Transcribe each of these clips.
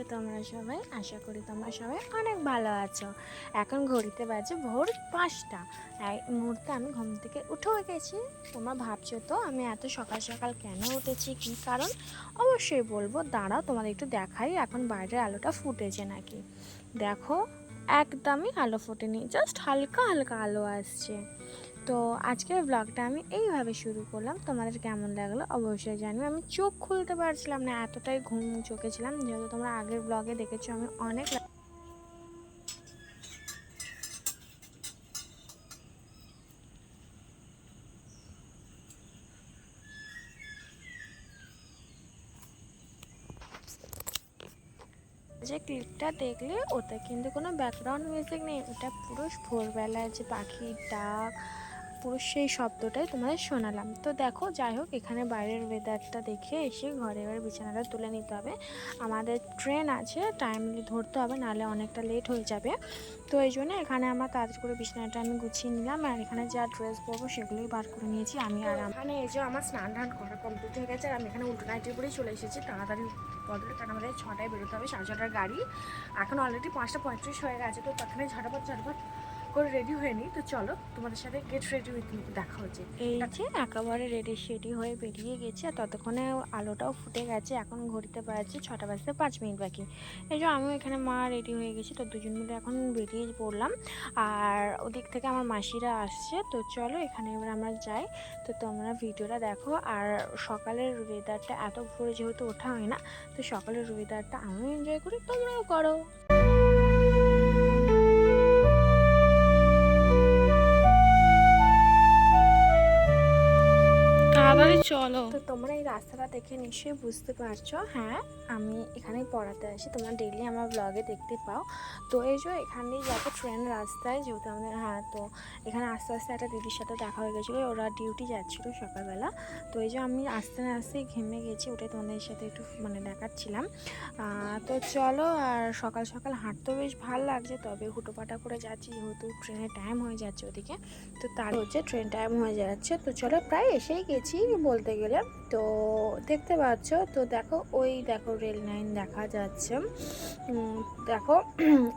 আছো তোমরা সবাই? আশা করি তোমরা সবাই অনেক ভালো আছো। এখন ঘড়িতে বাজে ভোর পাঁচটা। এই মুহূর্তে আমি ঘুম থেকে উঠেও গেছি। তোমরা ভাবছ তো আমি এত সকাল সকাল কেন উঠেছি? কী কারণ? অবশ্যই বলব, দাঁড়াও তোমাদের একটু দেখাই, এখন বাইরের আলোটা ফুটেছে নাকি? দেখো, একদমই আলো ফোটেনি জাস্ট হালকা হালকা আলো আসছে। তো আজকের ব্লগটা আমি এইভাবে শুরু করলাম। তোমাদের কেমন লাগল অবশ্যই জানিও। আমি চোখ খুলতে পারছিলাম না, এতটাই ঘুম চোখে ছিলাম। যেহেতু তোমরা আগের ব্লগে দেখেছ, আমি অনেক যে ক্লিপটা দেখলে, ওতে কিন্তু কোনো ব্যাকগ্রাউন্ড মিউজিক নেই। ওটা পুরো ভোরবেলায় যে পাখির ডাক পুরো সেই শব্দটাই তোমাদের শোনালাম। তো দেখো যাই হোক এখানে বাইরের ওয়েদারটা দেখে এসে ঘরে ঘরে বিছানাটা তুলে নিতে হবে। আমাদের ট্রেন আছে টাইমলি ধরতে হবে, নাহলে অনেকটা লেট হয়ে যাবে। তো এই জন্য এখানে আমার তাড়াতাড়ি করে বিছানাটা আমি গুছিয়ে নিলাম, আর এখানে যা ড্রেস পরবো সেগুলোই বার করে নিয়েছি আমি আর এখানে এই যে আমার স্নান টান করা কমপ্লিট হয়ে গেছে, আর আমি এখানে উল্টো নাইটের পরেই চলে এসেছি। তাড়াতাড়ি বদলে কারণ আমাদের ছটায় বেরোতে হবে, সাড়ে ছটার গাড়ি। এখন অলরেডি পাঁচটা পঁয়ত্রিশ হয়ে গেছে, তো তখনই ঝটাপট ঝটাপট করে রেডি হয়ে নিই। তো চলো তোমাদের সাথে গেট রেডি উইথ দেখা হচ্ছে। এই যে একেবারে রেডি শেডি হয়ে বেরিয়ে গেছে আর ততক্ষণে আলোটাও ফুটে গেছে। এখন ঘড়িতে বাজছে ছটা বাজতে পাঁচ মিনিট বাকি। এই যে আমিও এখানে মা রেডি হয়ে গেছি তো দুজন মিলে এখন বেরিয়ে পড়লাম। আর ওদিক থেকে আমার মাসিরা আসছে তো চলো এখানে এবার আমরা যাই। তো তোমরা ভিডিওটা দেখো। আর সকালের ওয়েদারটা এত ভোরে যেহেতু ওঠা হয় না তো সকালের ওয়েদারটা আমিও এনজয় করি তোমরাও করো। তাড়াতাড়ি চলো। তো তোমরা এই রাস্তাটা দেখে নিশ্চয়ই বুঝতে পারছ। হ্যাঁ আমি এখানেই পড়াতে আসি। তোমরা ডেইলি আমার ব্লগে দেখতে পাও। তো এই যে এখানেই যাব ট্রেন রাস্তায় যেহেতু আমাদের হ্যাঁ তো এখানে আস্তে আস্তে একটা দিদির সাথে দেখা হয়ে গেছিল। ওরা ডিউটি যাচ্ছিল সকালবেলা। তো এই যে আমি আস্তে আস্তে ঘেমে গেছি ওটাই তোমাদের সাথে একটু মানে দেখাচ্ছিলাম। তো চলো, আর সকাল সকাল হাঁটতেও বেশ ভালো লাগছে। তবে হুটোপাটা করে যাচ্ছি যেহেতু ট্রেনের টাইম হয়ে যাচ্ছে ওদিকে। তো তার হচ্ছে ট্রেন টাইম হয়ে যাচ্ছে। তো চলো প্রায় এসেই গেছি। বলতে গেলে তো দেখতে পাচ্ছ তো দেখো ওই দেখো রেল লাইন দেখা যাচ্ছে। দেখো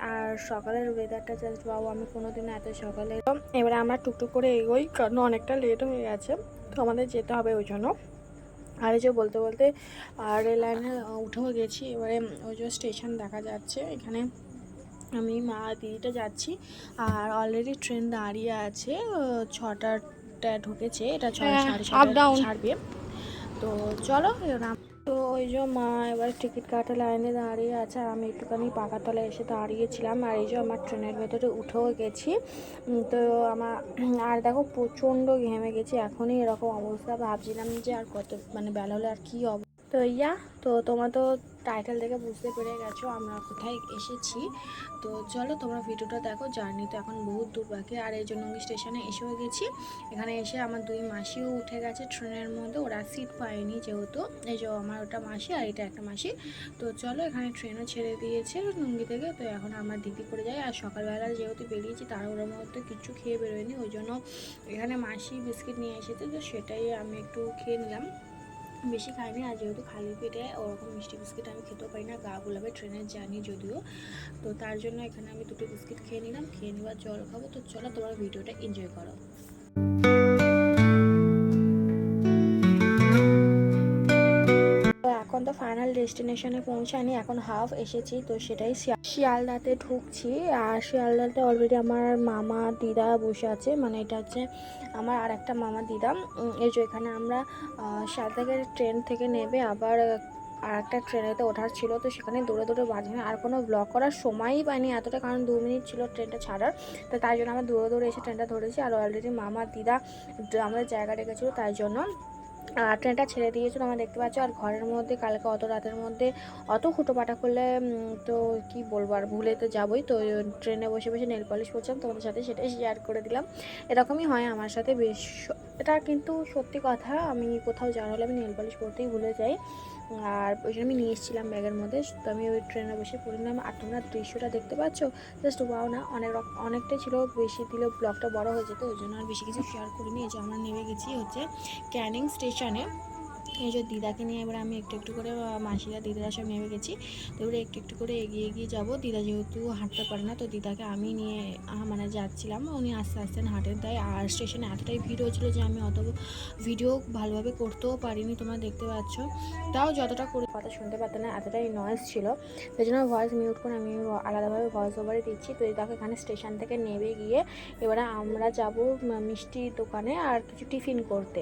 আর সকালের ওয়েদারটা জাস্ট বাবু আমি কোনোদিনও এত সকালে এবারে আমরা টুকটুক করে এগোই কারণ অনেকটা লেট হয়ে গেছে তো আমাদের যেতে হবে ওই জন্য। আর যে বলতে বলতে আর রেল লাইনে উঠেও গেছি এবারে ওই যে স্টেশন দেখা যাচ্ছে এখানে আমি মা দিদিটা যাচ্ছি আর অলরেডি ট্রেন দাঁড়িয়ে আছে আহ, ছটাটা ঢুকেছে এটা হ্যাঁ, সাড়ে ছাড়বে। তো চলো তো ওই যে মা এবার টিকিট কাটা লাইনে দাঁড়িয়ে আছে আর আমি একটুখানি পাকার তলায় এসে দাঁড়িয়েছিলাম আর এই যে আমার ট্রেনের ভেতরে উঠেও গেছি। তো আমার আর দেখো প্রচণ্ড ঘেমে গেছি এখনই এরকম অবস্থা। ভাবছিলাম যে আর কত মানে বেলা হলে আর কী অবস্থা তো ইয়া তো তোমার তো টাইটেল দেখে বুঝতে পেরে গেছো আমরা কোথায় এসেছি। তো চলো তোমরা ভিডিওটা দেখো জার্নি তো এখন বহুত দূর বাকি, আর এই জন্য স্টেশনে এসেও গেছি। এখানে এসে আমার দুই মাসিও উঠে গেছে ট্রেনের মধ্যে, ওরা সিট পায়নি যেহেতু, এই যে আমার ওটা মাসি আর এটা একটা মাসি। তো চলো এখানে ট্রেনও ছেড়ে দিয়েছে নুঙ্গি থেকে, তো এখন আমার দিদি করে যায় আর সকালবেলা যেহেতু বেরিয়েছি তার ওর মধ্যে কিছু খেয়ে বেরোয়নি, ওই জন্য এখানে মাসি বিস্কিট নিয়ে এসেছে, তো সেটাই আমি একটু খেয়ে নিলাম। বেশি খাইনি আর যেহেতু খালি পেটে ওরকম মিষ্টি বিস্কিট আমি খেতেও পারি না, গা গুলাবে ট্রেনের জার্নি যদিও। তো তার জন্য এখানে আমি দুটো বিস্কিট খেয়ে নিলাম, খেয়ে নেওয়ার জল খাব। তো চলো তোমার ভিডিওটা এনজয় করো। এখন তো ফাইনাল ডেস্টিনেশনে পৌঁছানি এখন হাফ এসেছি, তো সেটাই শিয়া- শিয়ালদাতে ঢুকছি। আর শিয়ালদাতে অলরেডি আমার মামা, দিদা বসে আছে। মানে এটা হচ্ছে আমার আর একটা মামা, দিদা। এই যে এখানে আমরা শিয়ালদাকে ট্রেন থেকে নেবে। আবার আর একটা ট্রেনেতে ওঠার ছিল, তো সেখানে দৌড়ে দৌড়ে বাজে। আর কোনো ব্লক করার সময়ই পাইনি এতটা, কারণ দু মিনিট ছিল ট্রেনটা ছাড়ার। তো তাই জন্য আমরা দৌড়ে দৌড়ে এসে ট্রেনটা ধরেছি। আর অলরেডি মামা, দিদা, আমাদের জায়গা রেখেছিলো তাই জন্য আর ট্রেনটা ছেড়ে দিয়েছিল আমরা দেখতে পাচ্ছ, আর ঘরের মধ্যে, কালকে অত রাতের মধ্যে অত খুঁটোপাটা করলে তো কি বলব, আর ভুলে তো যাবোই। তো ট্রেনে বসে বসে নেল পলিশ করছিলাম, তোমাদের সাথে সেটাই শেয়ার করে দিলাম। এরকমই হয় আমার সাথে, বেশ, এটা কিন্তু সত্যি কথা, আমি কোথাও যাওয়ার হলে আমি নেল পলিশ করতেই ভুলে যাই। আর ওই জন্য আমি নিয়ে এসেছিলাম ব্যাগের মধ্যে। তো আমি ওই ট্রেনে বসে পড়ে নিলাম। আর তোমরা দৃশ্যটা দেখতে পাচ্ছ? জাস্ট ওয়াও না, অনেক অনেকটাই ছিল। বেশি দিলেও ব্লগটা বড় হয়ে যেত। ওই জন্য আর বেশি কিছু শেয়ার করিনি। এই যে আমরা নেমে গেছি হচ্ছে ক্যানিং স্টেশনে। এই যে দিদাকে নিয়ে এবার আমি একটু একটু করে মাসিরা দিদারা সব নেমে গেছি। তো এবারে একটু একটু করে এগিয়ে এগিয়ে যাব। দিদা যেহেতু হাঁটতে পারে না, তো দিদাকে আমি নিয়ে মানে যাচ্ছিলাম। উনি আস্তে আস্তে হাঁটেন তাই আর স্টেশনে এতটাই ভিড় হয়েছিল যে আমি অত ভিডিও ভালোভাবে করতেও পারিনি, তোমরা দেখতে পাচ্ছ। তাও যতটা করে কথা শুনতে পারতো না, এতটাই নয়েজ ছিল। সেই জন্য ভয়েস মিউট করে আমি আলাদাভাবে ভয়েস ওভারে দিচ্ছি। তো দিদাকে এখানে স্টেশন থেকে নেমে গিয়ে এবারে আমরা যাব মিষ্টির দোকানে আর কিছু টিফিন করতে।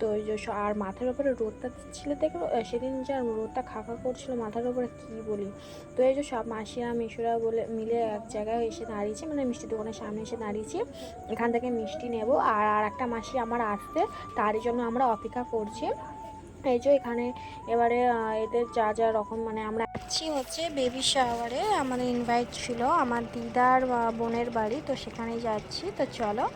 তো ওই যে আর মাথার উপরে রোদটা ছিল দেখল সেদিন যা রোদটা খাঁকা করছিল মাথার উপরে কি বলি? তো এই যে সব মাসিরা, মিশুরা বলে, মিলে এক জায়গায় এসে দাঁড়িয়েছে মানে মিষ্টি দোকানের সামনে এসে দাঁড়িয়েছি। এখান থেকে মিষ্টি নেব। আর আর একটা মাসি আমার আসতে তারই জন্য আমরা অপেক্ষা করছি। এই যে এখানে এবারে এদের যা যা রকম মানে আমরা যাচ্ছি হচ্ছে বেবি শাওয়ারে আমাদের ইনভাইট ছিল আমার দিদার বোনের বাড়ি, তো সেখানেই যাচ্ছি। তো চলো।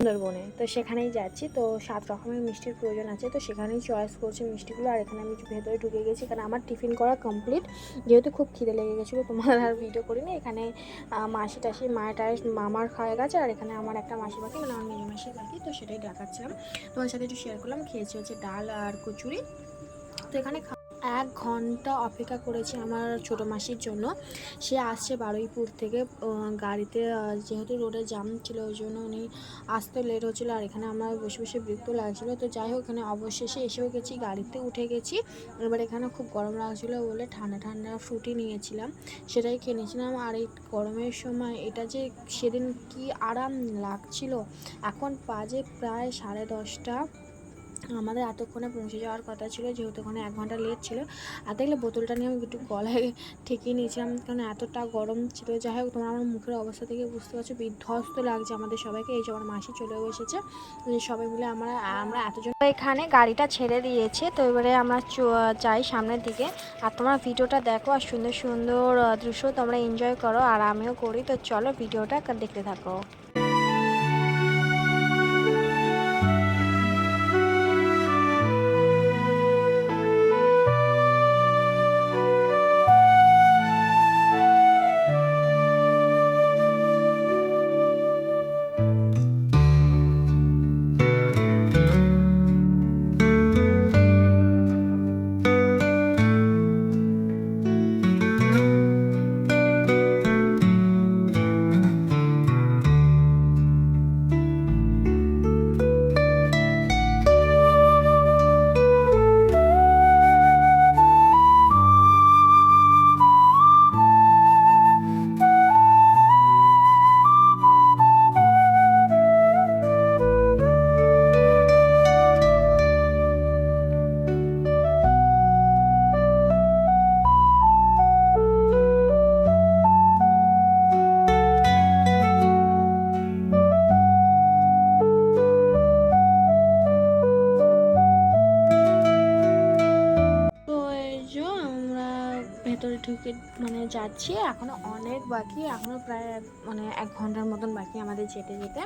সুন্দরবনে তো সেখানেই যাচ্ছি। তো সাত রকমের মিষ্টির প্রয়োজন আছে। তো সেখানেই চয়েস করছি মিষ্টিগুলো। আর এখানে আমি ভেতরে ঢুকে গেছি। এখানে আমার টিফিন করা কমপ্লিট যেহেতু খুব খিদে লেগে গেছিল, তোমার আর ভিডিও করিনি। এখানে মাসি টাসি মায়ের মামার খাওয়া গেছে। আর এখানে আমার একটা মাসি বাকি মানে আমার মেয়ে মাসি বাকি। তো সেটাই দেখাচ্ছিলাম তোমার সাথে একটু শেয়ার করলাম। খেয়েছি হচ্ছে ডাল আর কচুরি। তো এখানে এক ঘণ্টা অপেক্ষা করেছি আমার ছোটো মাসির জন্য। সে আসছে বারুইপুর থেকে গাড়িতে যেহেতু রোডে জাম ছিল ওই জন্য উনি আসতে লেট হচ্ছিল আর এখানে আমার বসে বসে বিরক্ত লাগছিল। তো যাই হোক, এখানে অবশেষে এসেও গেছি, গাড়িতে উঠে গেছি। এবার এখানে খুব গরম লাগছিল বলে ঠান্ডা ঠান্ডা ফ্রুটি নিয়েছিলাম, সেটাই খেয়ে নিয়েছিলাম। আর এই গরমের সময় এটা যে সেদিন কি আরাম লাগছিল, এখন বাজে প্রায় সাড়ে দশটা। আমাদের এতক্ষণে পৌঁছে যাওয়ার কথা ছিল, যেহেতু ওখানে এক ঘণ্টা লেট ছিল। আর দেখলে বোতলটা নিয়ে আমি একটু গলায় ঠেকিয়ে নিয়েছিলাম, কারণ এতটা গরম ছিল। যাই হোক, তোমার আমার মুখের অবস্থা থেকে বুঝতে পারছ, বিধ্বস্ত লাগছে আমাদের সবাইকে। এই যে আমার মাসি চলেও এসেছে। সবাই মিলে আমরা আমরা এতজন এখানে গাড়িটা ছেড়ে দিয়েছে, তো এবারে আমরা যাই সামনের দিকে। আর তোমরা ভিডিওটা দেখো, আর সুন্দর সুন্দর দৃশ্য তোমরা এনজয় করো, আর আমিও করি। তো চলো ভিডিওটা দেখতে থাকো। যাচ্ছি এখনও অনেক বাকি এখনও প্রায় মানে এক ঘণ্টার মতন বাকি আমাদের যেতে যেতে।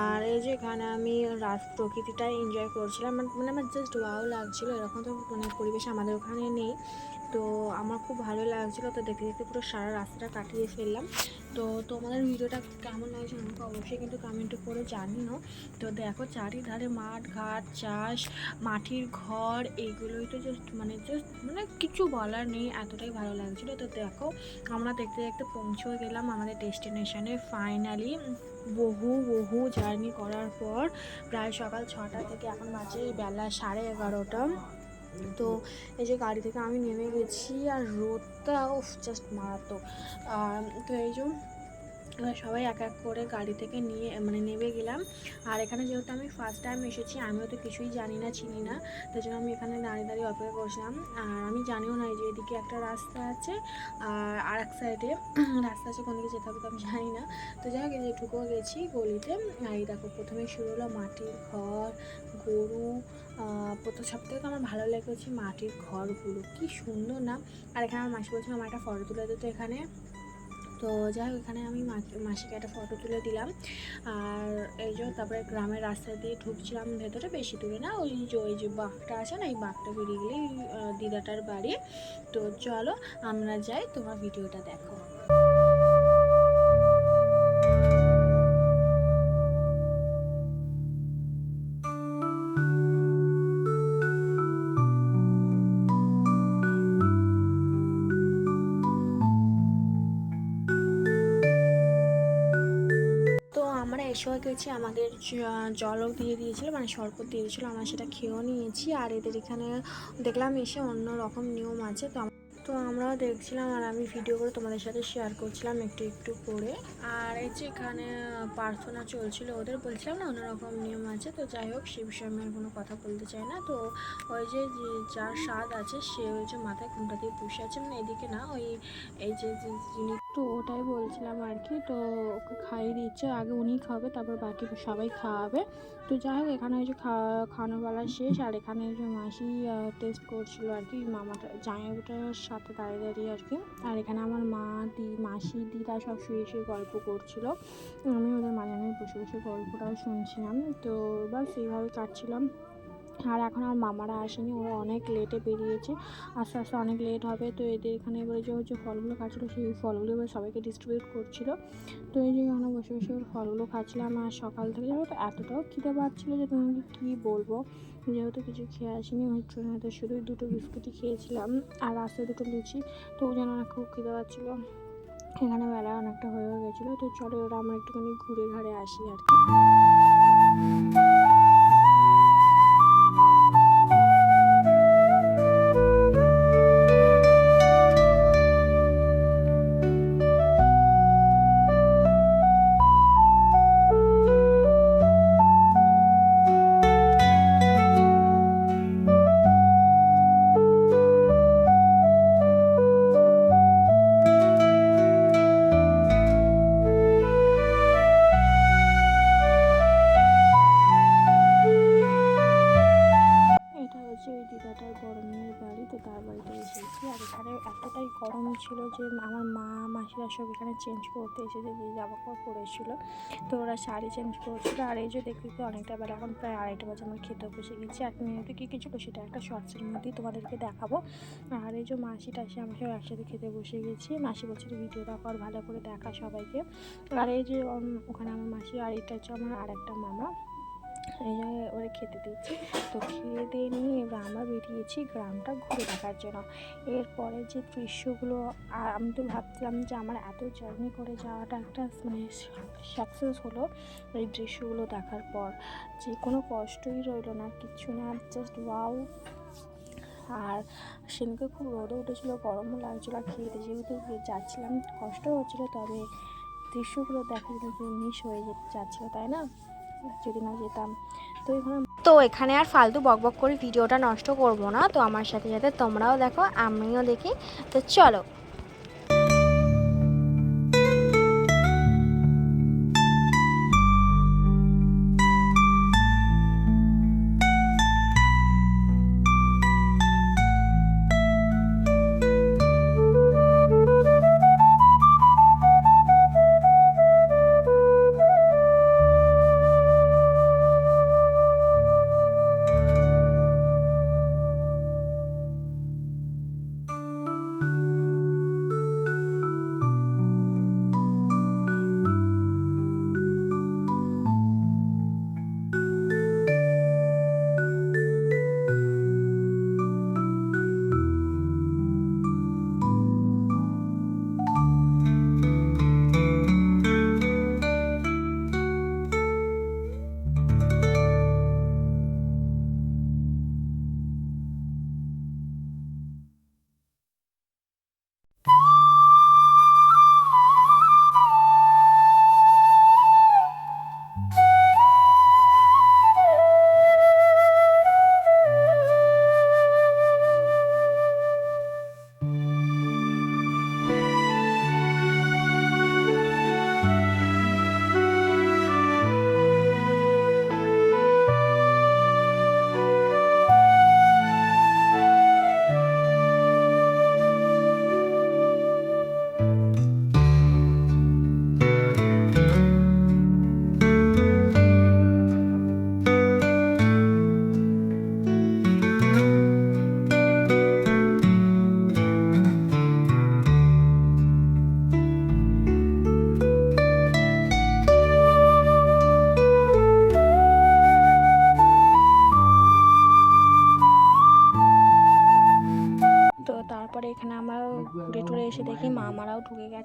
আর এই যে এখানে আমি রাত প্রকৃতিটা এনজয় করছিলাম মানে মানে আমার জাস্ট ওয়াও লাগছিল, এরকম তো মানে পরিবেশ আমাদের ওখানে নেই। তো আমার খুব ভালো লাগছিল। তো দেখতে দেখতে পুরো সারা রাস্তাটা কাটিয়ে ফেললাম। তো তোমাদের ভিডিওটা কেমন লাগছে আমাকে অবশ্যই কিন্তু কমেন্টে করে জানিও। তো দেখো চারিধারে মাঠ, ঘাট, চাষ, মাটির ঘর, এইগুলোই তো জাস্ট মানে জাস্ট মানে কিছু বলার নেই, এতটাই ভালো লাগছিল। তো দেখো আমরা দেখতে দেখতে পৌঁছে গেলাম আমাদের ডেস্টিনেশনে ফাইনালি বহু বহু জার্নি করার পর প্রায় সকাল ছটা থেকে এখন বাজে বেলা সাড়ে এগারোটা। তো এই যে গাড়ি থেকে আমি নেমে গেছি আর রোদটা, উফ জাস্ট মারাত্মক। তো এই যে সবাই এক এক করে গাড়ি থেকে নিয়ে মানে নেমে গেলাম। আর এখানে যেহেতু আমি ফার্স্ট টাইম এসেছি, আমিও তো কিছুই জানি না, চিনি না। তাই জন্য আমি এখানে দাঁড়িয়ে দাঁড়িয়ে অপেক্ষা করছিলাম। আর আমি জানিও না যে এদিকে একটা রাস্তা আছে, আর আর এক সাইডে রাস্তা আছে, কোন দিকে যেতে হবে তো আমি জানি না। তো যাই হোক ঢুকেও গেছি গলিতে। এই দেখো প্রথমে শুরু হলো মাটির ঘর, গরু প্রথম সব থেকে তো আমার ভালো লেগেছে মাটির ঘরগুলো। কি সুন্দর না? আর এখানে আমার মাসি বলছিল আমার একটা ফটো তুলে দিত এখানে। তো যাই হোক, এখানে আমি মাসিকে একটা ফটো তুলে দিলাম। আর এই যে তারপরে গ্রামের রাস্তা দিয়ে ঢুকছিলাম ভেতরে, বেশি দূরে না, ওই যে ওই যে বাঘটা আছে না, এই বাঘটা বেরিয়ে গেলেই দিদাটার বাড়ি। তো চলো, আমরা যাই, তোমার ভিডিওটা দেখো। এসেও গেছি আমাদের জলও দিয়ে দিয়েছিল মানে শরবত দিয়ে দিয়েছিলো, আমরা সেটা খেয়েও নিয়েছি। আর এদের এখানে দেখলাম এসে অন্য রকম নিয়ম আছে, তো তো আমরাও দেখছিলাম আর আমি ভিডিও করে তোমাদের সাথে শেয়ার করছিলাম একটু একটু করে। আর এই যে এখানে প্রার্থনা চলছিল ওদের, বলছিলাম না অন্যরকম নিয়ম আছে, তো যাই হোক সে বিষয়ে আমি কোনো কথা বলতে চাই না। তো ওই যে যার স্বাদ আছে, সে ওই যে মাথায় ঘুমটা দিয়ে বসে আছে মানে এদিকে না, ওই এই যে যিনি তো ওটাই বলছিলাম আর কি। তো ওকে খাইয়ে দিচ্ছে, আগে উনি খাবে, তারপর বাকি সবাই খাওয়াবে। তো যাই হোক, এখানে ওই যে খাওয়া খাওয়ানোর বেলা শেষ, আর এখানে যে মাসি টেস্ট করছিল আর কি, মামাটা, জামাইবাবুটার সাথে দাঁড়িয়ে দাঁড়িয়ে আর কি। আর এখানে আমার মা, দি, মাসি, দিদা সব শুয়ে শুয়ে গল্প করছিল। আমি ওদের মাঝে বসে বসে গল্পটাও শুনছিলাম। তো এবার সেইভাবে কাটছিলাম। আর এখন আমার মামারা আসেনি, ওরা অনেক লেটে বেরিয়েছে। আস্তে আস্তে অনেক লেট হবে, তো এদের এখানে এবারে যে যে ফলগুলো খাচ্ছিলো সেই ফলগুলো এবার সবাইকে ডিস্ট্রিবিউট করছিল। তো এই যে এখানে বসে বসে ফলগুলো খাচ্ছিলাম আর সকাল থেকে জানো তো এতটাও খিদে পাচ্ছিলো যে তোমাকে কী বলব? যেহেতু কিছু খেয়ে আসিনি ওই ট্রেনেতে শুধু দুটো বিস্কুটই খেয়েছিলাম আর রাস্তায় দুটো লুচি, তো যেন অনেক খুব খিদে পাচ্ছিলো। এখানে বেলা অনেকটা হয়ে গেছিল, তো চলো ওরা আমরা একটুখানি ঘুরে ঘাড়ে আসি আর কি। চেঞ্জ করতে এসেছে, যে জামা কাপড় পরেছিল। তো ওরা শাড়ি চেঞ্জ করছিল, আর এই যে দেখতে দেখতে অনেকটা বেলা, এখন প্রায় আড়াইটা বাজে, আমার খেতে বসে গেছি। এক মিনিটে কী কিছু সেটা একটা শর্টসের মধ্যেই তোমাদেরকে দেখাবো। আর এই যে মাসি টাসি আমাকে সব একসাথে খেতে বসে গেছি। মাসি বলছিল ভিডিওটা কর, ভালো করে দেখা সবাইকে। আর এই যে ওখানে আমার মাসি, আর এটা হচ্ছে আমার আর একটা মামা। এই ওরা খেতে দিচ্ছি। তো খেয়ে দিয়ে নিয়ে এবার আমরা বেরিয়েছি গ্রামটা ঘুরে দেখার জন্য। এরপরে যে দৃশ্যগুলো, আর আমি তো ভাবছিলাম যে আমার এত জার্নি করে যাওয়াটা একটা মানে সাকসেস হলো এই দৃশ্যগুলো দেখার পর। যে কোনো কষ্টই রইল না কিচ্ছু না জাস্ট ওয়াও আর সেদিনকে খুব রোদও উঠেছিলো, গরমও লাগছিল, আর খেতে যেহেতু যাচ্ছিলাম, কষ্ট হচ্ছিল, তবে দৃশ্যগুলো দেখা কিন্তু মিস হয়ে যাচ্ছিল, তাই না? যদি না যেতাম। তো এখানে তো এখানে আর ফালতু বকবক করে ভিডিওটা নষ্ট করব না। তো আমার সাথে সাথে তোমরাও দেখো, আমিও দেখি। তো চলো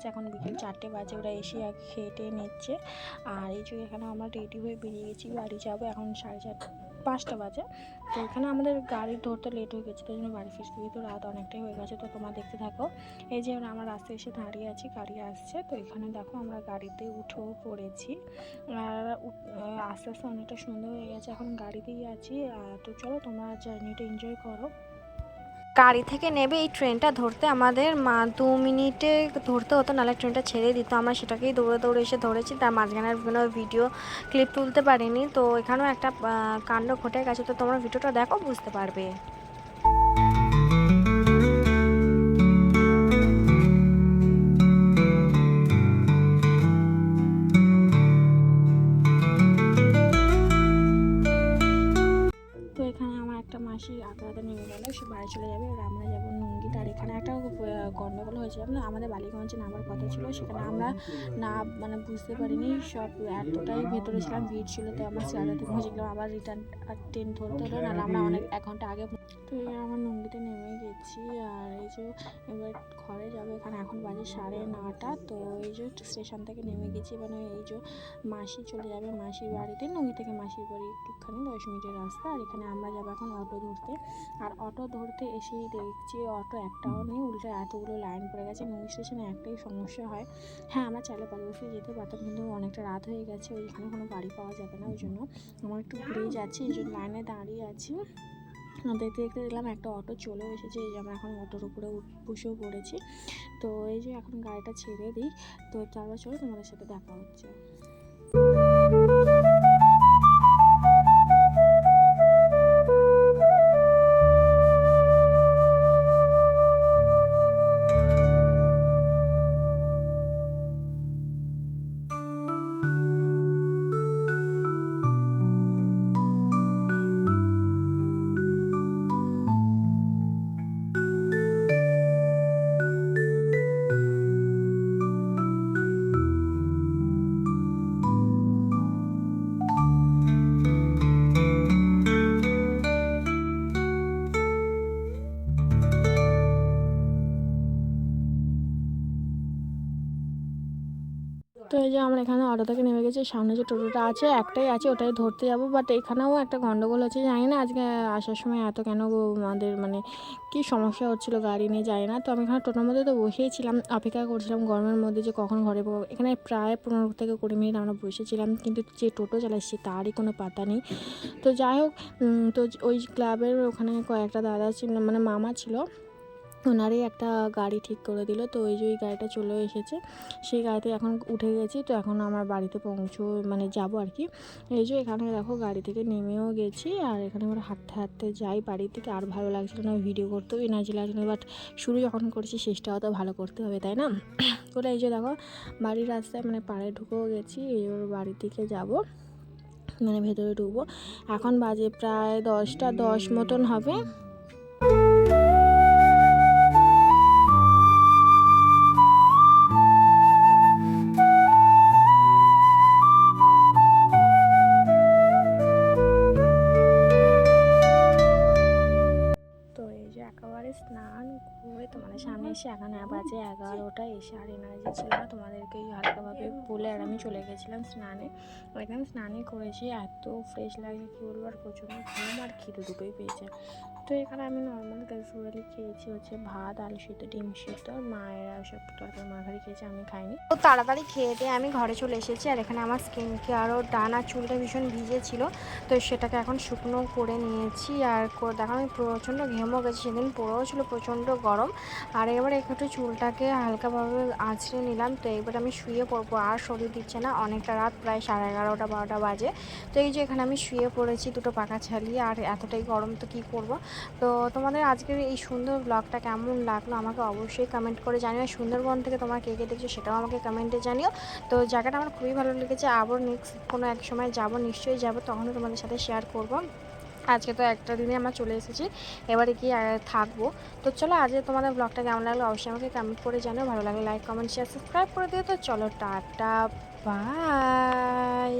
ঢুকে এখন বিকেল চারটে বাজে, ওরা এসে খেয়ে টেয়ে নিচ্ছে। আর এই যে এখানে আমরা রেডি হয়ে বেরিয়ে গেছি, বাড়ি যাব এখন সাড়ে চারটে পাঁচটা বাজে। তো এখানে আমাদের গাড়ি ধরতে লেট হয়ে গেছে, তাই জন্য বাড়ি ফিরতে তো রাত অনেকটাই হয়ে গেছে। তো তোমরা দেখতে থাকো, এই যে আমরা আমার রাস্তায় এসে দাঁড়িয়ে আছি, গাড়ি আসছে। তো এখানে দেখো আমরা গাড়িতে উঠেও পড়েছি। আর আস্তে আস্তে অনেকটা সুন্দর হয়ে গেছে, এখন গাড়িতেই আছি। তো চলো তোমরা জার্নিটা এনজয় করো। গাড়ি থেকে নেবে এই ট্রেনটা ধরতে। আমাদের মা দু মিনিটে ধরতে হতো, নাহলে ট্রেনটা ছেড়ে দিত। আমরা সেটাকেই দৌড়ে দৌড়ে এসে ধরেছি। তার মাঝখানে বিভিন্ন ভিডিও ক্লিপ তুলতে পারিনি। তো এখানেও একটা কাণ্ড ঘটে গেছে। তো তোমরা ভিডিওটা দেখো, বুঝতে পারবে। গন্ডগোল হয়েছিল না আমাদের বালিগঞ্জে নামার কথা ছিল, সেখানে আমরা না মানে বুঝতে পারিনি সব এতটাই ভেতরে ছিলাম, ভিড় ছিল, তো আমরা সিয়ারাতে পৌঁছে গেলাম, আবার রিটার্ন ট্রেন ধরতে হলো, নাহলে আমরা অনেক, এক ঘণ্টা আগে তো এই আমার নঙ্গিতে নেমে গেছি আর এই যে এবার ঘরে যাব, এখানে এখন বাজে সাড়ে নটা, তো এই যে স্টেশন থেকে নেমে গেছি। মানে এই যে মাসি চলে যাবে মাসির বাড়িতে, নদী থেকে মাসির বাড়ি একটুখানি দশ মিনিটের রাস্তা। আর এখানে আমরা যাব এখন অটো ধরতে। আর অটো ধরতে এসেই দেখছি অটো একটাও নেই, উল্টো এতগুলো লাইন পড়ে গেছে। নদী স্টেশনে একটাই সমস্যা হয়। হ্যাঁ আমরা চাইলে পাশাপাশি যেতে পারতাম, কিন্তু অনেকটা রাত হয়ে গেছে, ওইখানে কোনো গাড়ি পাওয়া যাবে না, ওই জন্য। আমার একটু ঘুরেই যাচ্ছি, এই জন্য লাইনে দাঁড়িয়ে আছি। দেখতে দেখতে দেখলাম একটা অটো চলেও এসেছে, এই যে আমরা এখন অটোর উপরে বসেও পড়েছি। তো এই যে এখন গাড়িটা ছেড়ে দিই, তো তারপর চলো তোমাদের সাথে দেখা হচ্ছে। এই যে আমরা এখানে অটো থেকে নেমে গেছি। সামনে যে টোটোটা আছে, একটাই আছে, ওটাই ধরতে যাব। বাট এখানেও একটা গন্ডগোল হচ্ছে, জানি না আজকে আসার সময় এত কেন আমাদের মানে কি সমস্যা হচ্ছিল, গাড়ি নিয়ে যাই না। তো আমি এখানে টোটোর মধ্যে তো বসেই ছিলাম, অপেক্ষা করছিলাম গরমের মধ্যে যে কখন ঘরে পাবো এখানে প্রায় পনেরো থেকে কুড়ি মিনিট আমরা বসেছিলাম, কিন্তু যে টোটো চালাচ্ছি তারই কোনো পাতা নেই। তো যাই হোক তো ওই ক্লাবের ওখানে কয়েকটা দাদা ছিল মানে মামা ছিল ওনারই একটা গাড়ি ঠিক করে দিল। তো ওই যে ওই গাড়িটা চলে এসেছে। সেই গাড়িতে এখন উঠে গেছি। তো এখন আমার বাড়িতে পৌঁছো মানে যাব আর কি। এই যে এখানে দেখো গাড়ি থেকে নেমেও গেছি। আর এখানে আমরা হাঁটতে হাঁটতে যাই। বাড়ি থেকে আর ভালো লাগছিল না, ভিডিও করতেও এনার্জি লাগছিল বাট শুরু যখন করছি শেষটাও তো ভালো করতে হবে, তাই না? বলে এই যে দেখো বাড়ির রাস্তায় মানে পাড়ে ঢুকেও গেছি। এবার বাড়ি থেকে যাব মানে ভেতরে ঢুকবো। এখন বাজে প্রায় দশটা দশ মতন হবে। এসে এখানে বাজে এগারোটা এসে আর এনার্জি ছিল না তোমাদেরকে হালকাভাবে বলে আর আমি চলে গেছিলাম স্নানে। ওইখানে স্নানই করেছি এত ফ্রেশ লাগে কী বলব? আর প্রচণ্ড ঘুম আর খিদে দুটোই পেয়েছে। তো এখানে আমি নর্মাল ক্যাজুয়ালি খেয়েছি, হচ্ছে ভাত, আলু সিদ্ধ, ডিম সিদ্ধ, মায়েরা সব তরকারি মাখারি খেয়েছে, আমি খাইনি। তো তাড়াতাড়ি খেয়ে দিয়ে আমি ঘরে চলে এসেছি, আর এখানে আমার স্কিন কেয়ারও ডান আর চুলটা ভীষণ ভিজে ছিল, তো সেটাকে এখন শুকনো করে নিয়েছি, আর দেখো আমি প্রচণ্ড ঘেমো গেছি, সেদিন পড়েও ছিল প্রচণ্ড গরম, আর এবার একটু চুলটাকে হালকাভাবে আঁচড়ে নিলাম, তো এবার আমি শুয়ে পড়ব, আর শরীর দিচ্ছে না, অনেকটা রাত, প্রায় সাড়ে এগারোটা, বারোটা বাজে, তো এই যে এখানে আমি শুয়ে পড়েছি, দুটো পাখা ছালিয়ে আর এতটাই গরম, তো কী করব? তো তোমাদের আজকের এই সুন্দর ব্লগটা কেমন লাগল আমাকে অবশ্যই কমেন্ট করে জানিও। সুন্দরবন থেকে তোমরা কে কে দেখছ সেটাও আমাকে কমেন্টে জানিও। তো জায়গাটা আমার খুবই ভালো লেগেছে। আবার নেক্সট কোনো এক সময় যাব, নিশ্চয়ই যাব তখনও তোমাদের সাথে শেয়ার করব। আজকে তো একটা দিনে আমরা চলে এসেছি, এবারে কি থাকব। তো চলো আজকে তোমাদের ব্লগটা কেমন লাগল অবশ্যই আমাকে কমেন্ট করে জানিও। ভালো লাগলে লাইক কমেন্ট শেয়ার সাবস্ক্রাইব করে দিও। তো চলো টাটা বাই